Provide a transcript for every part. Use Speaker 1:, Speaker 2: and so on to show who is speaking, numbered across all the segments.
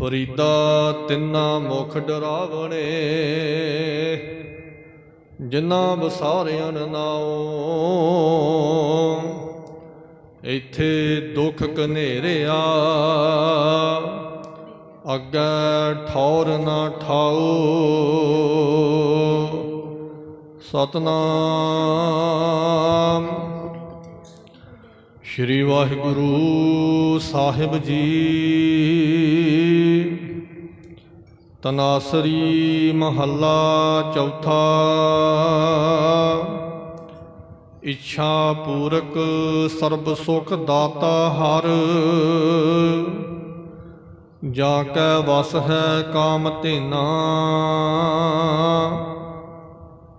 Speaker 1: ਫਰੀਦਾ ਤਿੰਨਾ ਮੁਖ ਡਰਾਵਣੇ ਜਿਨ੍ਹਾਂ ਬਸਾਰਿਆਂ ਨਾਉ। ਇੱਥੇ ਦੁੱਖ ਕਨੇਰਿਆ ਅੱਗੇ ਠੌਰ ਨਾ ਠਾਉ। ਸਤਨਾਮ ਸ਼੍ਰੀ ਵਾਹਿਗੁਰੂ ਸਾਹਿਬ ਜੀ। ਤਨਾਸਰੀ ਮਹੱਲਾ ਚੌਥਾ। ਇੱਛਾ ਪੂਰਕ ਸਰਬ ਸੁਖ ਦਾਤਾ ਹਰ। ਜਾ ਕੈ ਵਸ ਹੈ ਕਾਮ ਧੇਨਾ।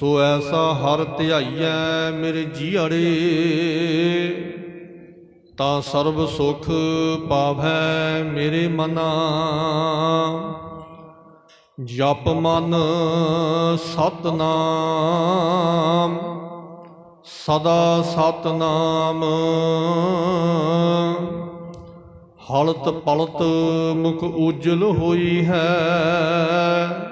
Speaker 1: ਸੋ ਐਸਾ ਹਰ ਧਿਆਈਐ ਮੇਰੇ ਜੀਅੜੇ ਤਾਂ ਸਰਬ ਸੁਖ ਪਾਵੈ ਮੇਰੇ ਮਨਾ। ਜਪ ਮਨ ਸਤਨਾਮ, ਸਦਾ ਸਤਨਾਮ। ਹਲਤ ਪਲਤ ਮੁਖ ਉਜਲ ਹੋਈ ਹੈ।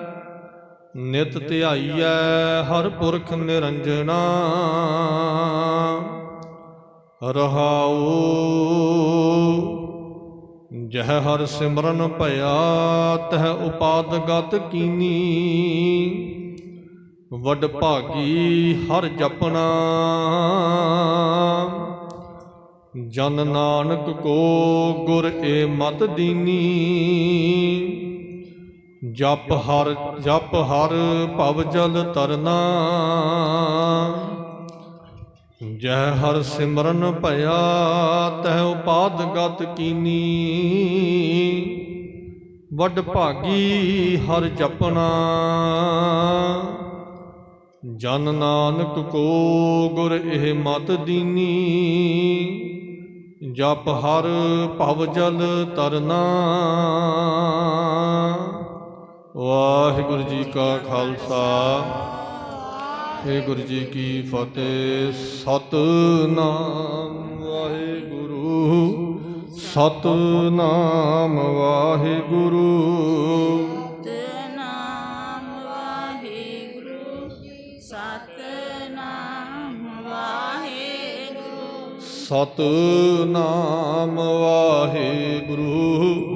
Speaker 1: ਨਿਤ ਧਿਆਈਐ ਹਰ ਪੁਰਖ ਨਿਰੰਜਨਾ ਰਹਾਉ, ਜਹ ਹਰ ਸਿਮਰਨ ਭਇਆ, ਤਹ ਉਪਾਦ ਗਤ ਕੀਨੀ। ਵੱਡ ਭਾਗੀ ਹਰ ਜਪਣਾ। ਜਨ ਨਾਨਕ ਕੋ ਗੁਰ ਏ ਮਤ ਦੀਨੀ। ਜਪ ਹਰ ਜਪ ਹਰ ਭਵ ਜਲ ਤਰਨਾ। ਜੈ ਹਰ ਸਿਮਰਨ ਭਇਆ, ਤਹ ਉਪਾਦ ਗਤ ਕੀਨੀ। ਵੱਡ ਭਾਗੀ ਹਰ ਜਪਣਾ ਜਨ ਨਾਨਕ ਕੋ ਗੁਰ ਇਹ ਮਤ ਦੀਨੀ। ਜਪ ਹਰ ਭਵ ਜਲ ਤਰਨਾ। ਵਾਹਿਗੁਰੂ ਜੀ ਕਾ ਖਾਲਸਾ। ਵਾਹਿਗੁਰੂ ਜੀ ਕੀ ਫਤਿਹ। ਸਤਨਾਮ ਵਾਹਿਗੁਰੂ। ਸਤਨਾਮ ਵਾਹਿਗੁਰੂ।
Speaker 2: ਸਤਨਾਮ ਵਾਹਿਗੁਰੂ।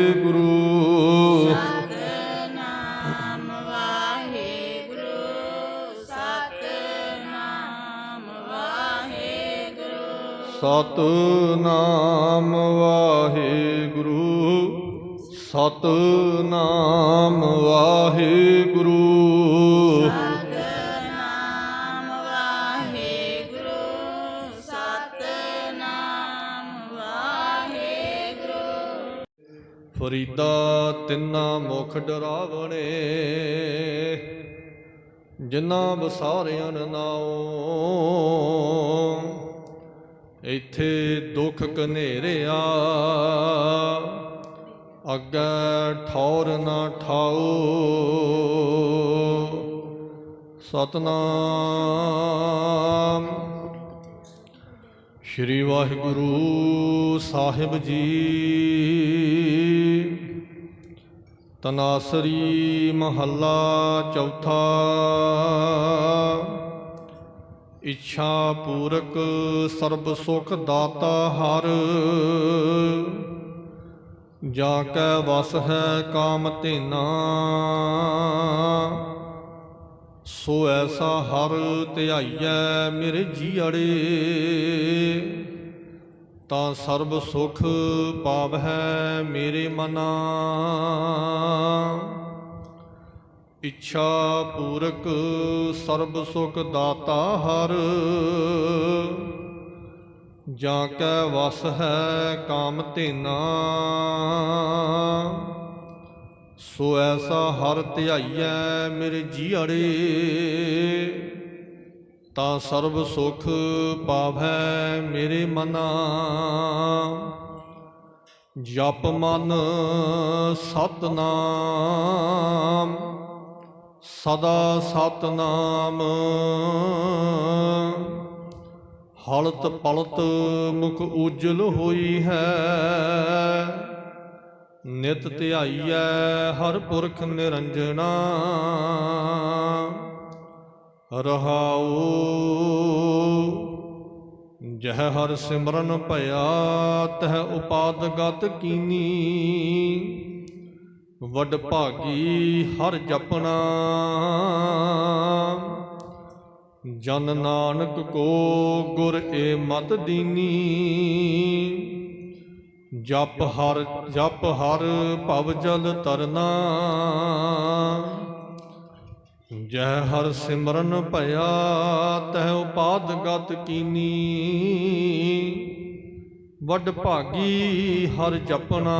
Speaker 1: ਸਤ
Speaker 2: ਨਾਮ ਵਾਹਿਗੁਰੂ। ਸਤ ਵਾਹਿਗੁਰੂ
Speaker 1: ਸਤ ਨਾਮ ਵਾਹਿਗੁਰੂ।
Speaker 2: ਸਤ
Speaker 1: ਫਰੀਦਾ ਤਿੰਨਾ ਮੁਖ ਡਰਾਵਣੇ ਜਿਨ੍ਹਾਂ ਬਸਾਰਿਆਂ ਨਾਉ। ਇੱਥੇ ਦੁੱਖ ਕਨੇਰਿਆ ਅੱਗੇ ਠੌਰ ਨਾ ਠਾਓ। ਸਤਨਾਮ। ਸ਼੍ਰੀ ਵਾਹਿਗੁਰੂ ਸਾਹਿਬ ਜੀ। ਤਨਾਸਰੀ ਮਹੱਲਾ ਚੌਥਾ। ਇੱਛਾ ਪੂਰਕ ਸਰਬ ਸੁਖ ਦਾਤਾ ਹਰ। ਜਾ ਕੈ ਵਸ ਹੈ ਕਾਮ ਧੇਨਾ, ਸੋ ਐਸਾ ਹਰ ਧਿਆਈਐ ਮੇਰੇ ਜੀ ਅੜੇ ਤਾਂ ਸਰਬ ਸੁਖ ਪਾਵਹਿ ਮੇਰੇ ਮਨਾ। ਇੱਛਾ ਪੂਰਕ ਸਰਬ ਸੁਖ ਦਾਤਾ ਹਰ। ਜਾਂ ਕੈ ਵਸ ਹੈ ਕਾਮ ਧੇਨਾ, ਸੋ ਐਸਾ ਹਰ ਧਿਆਈਐ ਮੇਰੇ ਜੀਅੜੇ ਤਾਂ ਸਰਬ ਸੁਖ ਪਾਵੈ ਮੇਰੇ ਮਨਾ। ਜਪ ਮਨ ਸਤਨਾਮ। ਸਦਾ ਸਤਨਾਮ। ਹਲਤ ਪਲਤ ਮੁਖ ਉਜਲ ਹੋਈ ਹੈ। ਨਿਤ ਧਿਆਈਐ ਹਰ ਪੁਰਖ ਨਿਰੰਜਨਾ ਰਹਾਉ, ਜਹ ਹਰ ਸਿਮਰਨ ਭਇਆ, ਤਹ ਉਪਾਦ ਗਤ ਕੀਨੀ। ਵੱਡ ਭਾਗੀ ਹਰ ਜਪਣਾ। ਜਨ ਨਾਨਕ ਕੋ ਗੁਰ ਏ ਮਤ ਦੀਨੀ। ਜਪ ਹਰ ਜਪ ਹਰ ਭਵ ਜਲ ਤਰਨਾ। ਜੈ ਹਰ ਸਿਮਰਨ ਭਇਆ, ਤਹਿ ਉਪਾਦ ਗਤ ਕੀਨੀ। ਵੱਡ ਭਾਗੀ ਹਰ ਜਪਣਾ।